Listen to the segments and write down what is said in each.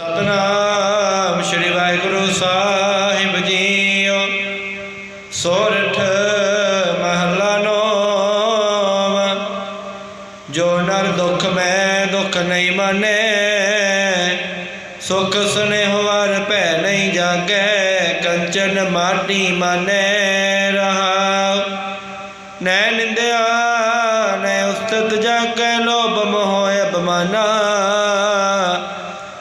ਸਤਨਾਮ ਸ੍ਰੀ ਵਾਹਿਗੁਰੂ ਸਾਹਿਬ ਜੀਓ। ਸੋਰਠ ਮਹਲਾ ਨੋਵਾ ਜੋ ਨਰ ਦੁਖ ਮੈਂ ਦੁਖ ਨਹੀਂ ਮਾਨੇ, ਸੁਖ ਸੁਨੇਹ ਵਾਰ ਭੈ ਨਹੀਂ ਜਾਗੈ, ਕੰਚਨ ਮਾਟੀ ਮਾਨੇ ਰਹਾ ਨੈ ਨਿੰਦਿਆ, ਨੈ ਉਸਤਤ ਜਾਗੈ, ਲੋਭ ਮੋਹ ਅਭਮਾਨਾ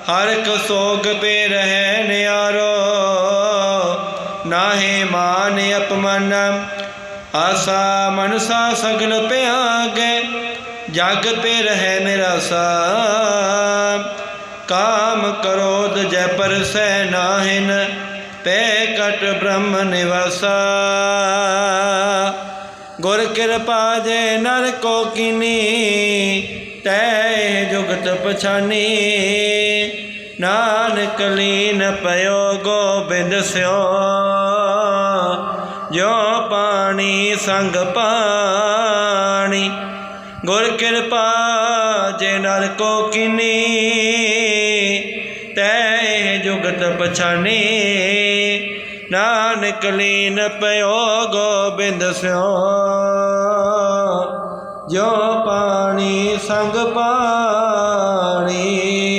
ਹਰ ਇੱਕ ਸੋਗ ਪੇ ਰਹਿ ਨਿਆਰੋ ਨਾਹੇ ਮਾਨ ਅਪਮਨ, ਆਸਾ ਮਨਸਾ ਸਗਲ ਪਿਆਗੇ, ਜਗ ਪੇ ਰਹਿ ਨਿਰਾਸਾ ਕਾਮ ਕਰੋਧ ਜੈ ਪਰਸੈ ਨਾਹਿਨ, ਪੈ ਕਟ ਬ੍ਰਹਮ ਨਿਵਾਸਾ। ਗੁਰ ਕਿਰਪਾ ਜੇ ਨਰ ਕੋ ਕਿਨੀ, ਤੈ ਜੁਗਤ ਪਛਾਨੀ। ਨਾਨਕ ਲੀਨ ਪਇਓ ਗੋਬਿੰਦ ਸਿਓ। ਜੋ ਪਾਣੀ ਸੰਗ ਪਾਣੀ, ਗੁਰ ਕਿਰਪਾ ਜੇ ਨਰ ਕੋ ਕਿਨੀ, ਤੈ ਜੁਗਤ ਪਛਾਨੀ। ਨਾਨਕ ਲੀਨ ਪਇਓ ਗੋਬਿੰਦ ਸਿਓ। ਜੋ ਪਾਣੀ ਸੰਗ ਪਾਣੀ